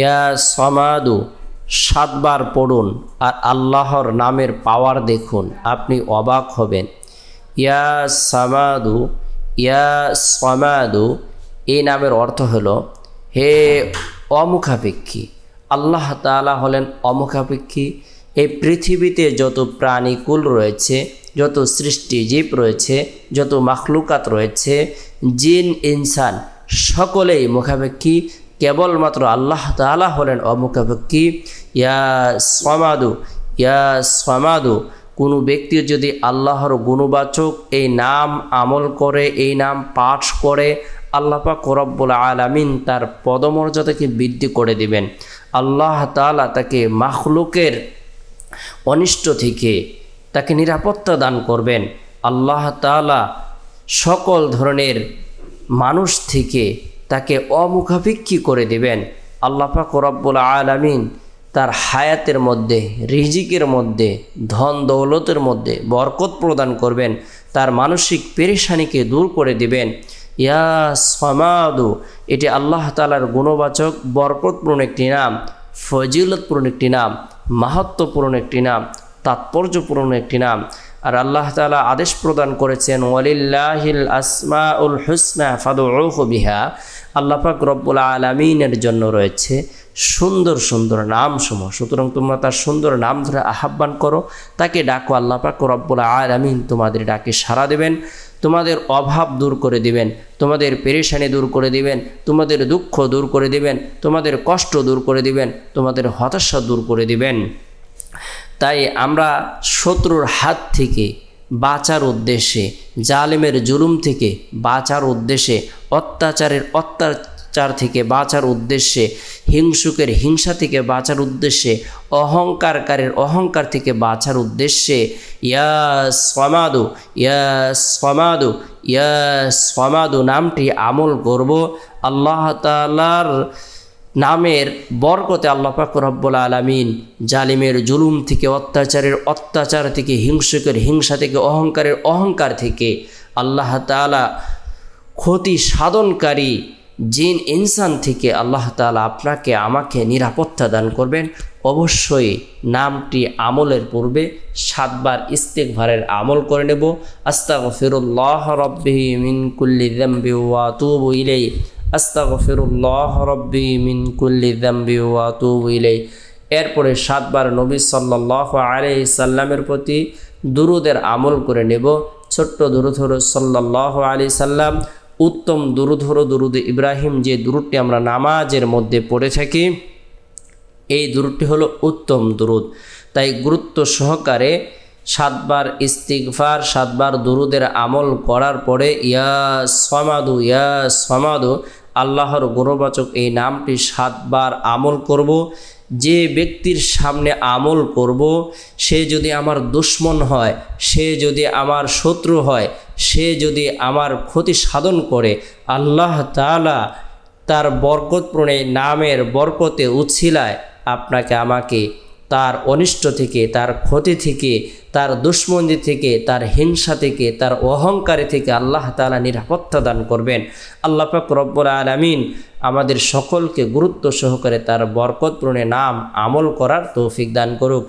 ইয়া সমাদু, সাতবার পড়ুন আর আল্লাহর নামের পাওয়ার দেখুন, আপনি অবাক হবেন। ইয়া সামাদু, ইয়া সমাদু, এই নামের অর্থ হলো, হে অমুখাপেক্ষী, আল্লাহ তাআলা হলেন অমুখাপেক্ষী। এই পৃথিবীতে যত প্রাণীকুল রয়েছে, যত সৃষ্টি জীব রয়েছে, যত মাখলুকাত রয়েছে, জিন, ইনসান, সকলেই মুখাপেক্ষী। কেবলমাত্র আল্লাহ তাআলা হলেন অমুখাপেক্ষী। ইয়া সমাদু ইয়া সমাদু, কোনো ব্যক্তি যদি আল্লাহর গুণবাচক এই নাম আমল করে, এই নাম পাঠ করে আল্লাপাক রব্বুল আলামিন তার পদমর্যাদাকে বৃদ্ধি করে দিবেন। আল্লাহ তাআলা তাকে মাখলুকের অনিষ্ট থেকে তাকে নিরাপত্তা দান করবেন। আল্লাহ তাআলা সকল ধরনের মানুষ থেকে তাকে অমুখাপেক্ষী করে দিবেন। আল্লাহ পাক রব্বুল আলামিন তার হায়াতের মধ্যে, রিজিকের মধ্যে, ধন দৌলতের মধ্যে বরকত প্রদান করবেন। তার মানসিক পেরেশানিকে দূর করে দিবেন। ইয়া সমাদু, এটি আল্লাহ তালার গুণবাচক, বরকতপূর্ণ একটি নাম, ফজিলতপূর্ণ একটি নাম মাহাত্মপূর্ণ একটি নাম, তাৎপর্যপূর্ণ একটি নাম। আর আল্লাহ তালা আদেশ প্রদান করেছেন, ওয়ালিল্লাহিল আসমা উল হুসনা ফাদু বিহা। আল্লাহ পাক রব্বুল আলমিনের জন্য রয়েছে সুন্দর সুন্দর নামসমূহ। সুতরাং তোমরা তার সুন্দর নাম ধরে আহ্বান করো। তাকে ডাকো, আল্লাহ পাক রব্বুল আলমিন তোমাদের ডাকে সাড়া দেবেন, তোমাদের অভাব দূর করে দিবেন, তোমাদের পেরেশানি দূর করে দিবেন, তোমাদের দুঃখ দূর করে দিবেন, তোমাদের কষ্ট দূর করে দিবেন, তোমাদের হতাশা দূর করে দিবেন। তাই আমরা শত্রুর হাত থেকে বাঁচার উদ্দেশ্যে, জালেমের জুলুম থেকে বাঁচার উদ্দেশ্যে, অত্যাচারের অত্যাচার থেকে বাঁচার উদ্দেশ্যে, হিংসুকের হিংসা থেকে বাঁচার উদ্দেশ্যে, অহংকারকারের অহংকার থেকে বাঁচার উদ্দেশ্যে ইয়া সমাদু ইয়া সমাদু ইয়া সমাদু নামটি আমল করব। আল্লাহ তালার নামের বরকতে আল্লাহ পাক রব্বুল আলমিন জালিমের জুলুম থেকে, অত্যাচারের অত্যাচার থেকে, হিংসুকের হিংসা থেকে, অহংকারের অহংকার থেকে আল্লাহ তালা ক্ষতি সাধনকারী জিন, ইনসান থেকে আল্লাহ তালা আপনাকে, আমাকে নিরাপত্তা দান করবেন। অবশ্যই নামটি আমলের পূর্বে সাতবার ইস্তেকভারের আমল করে নেব। আস্তাগফিরুল্লাহ রব্বি মিন কুল্লি যামবি ওয়া আস্তাগফিরুল্লাহ রব্বি মিন কুল্লি যামবি ওয়া তুবু ইলাইহি। এরপরে সাতবার নবী সাল্লাল্লাহু আলাইহি সাল্লামের প্রতি দুরুদের আমল করে নেব। ছোট্ট দুরুদ হলো সাল্লাল্লাহু আলাইহি সাল্লাম, উত্তম দুরুদ হলো দুরুদ ইব্রাহিম, যে দুরুদটি আমরা নামাজের মধ্যে পড়ে থাকি, এই দুরুদটি হলো উত্তম দুরুদ। তাই গুরুত্ব সহকারে সাতবার ইস্তিগফার, সাতবার দুরুদের আমল করার পরে, ইয়া সমাদু ইয়া সমাদু আল্লাহর গুণবাচক এই নামটি সাতবার আমল করব। যে ব্যক্তির সামনে আমল করব, সে যদি আমার দুশ্মন হয়, সে যদি আমার শত্রু হয়, সে যদি আমার ক্ষতি সাধন করে, আল্লাহ তাআলা তার বরকতপূর্ণ নামের বরকতে উচ্ছিলায়, আপনাকে আমাকে তার অনিষ্ট থেকে, তার ক্ষতি থেকে, তার দুশ্মন্দি থেকে, তার হিংসা থেকে, তার অহংকারে থেকে আল্লাহ তালা নিরাপত্তা দান করবেন। আল্লাহ পাক রব্বুল আলমিন আমাদের সকলকে গুরুত্ব সহকারে তার বরকতপূর্ণে নাম আমল করার তৌফিক দান করুক।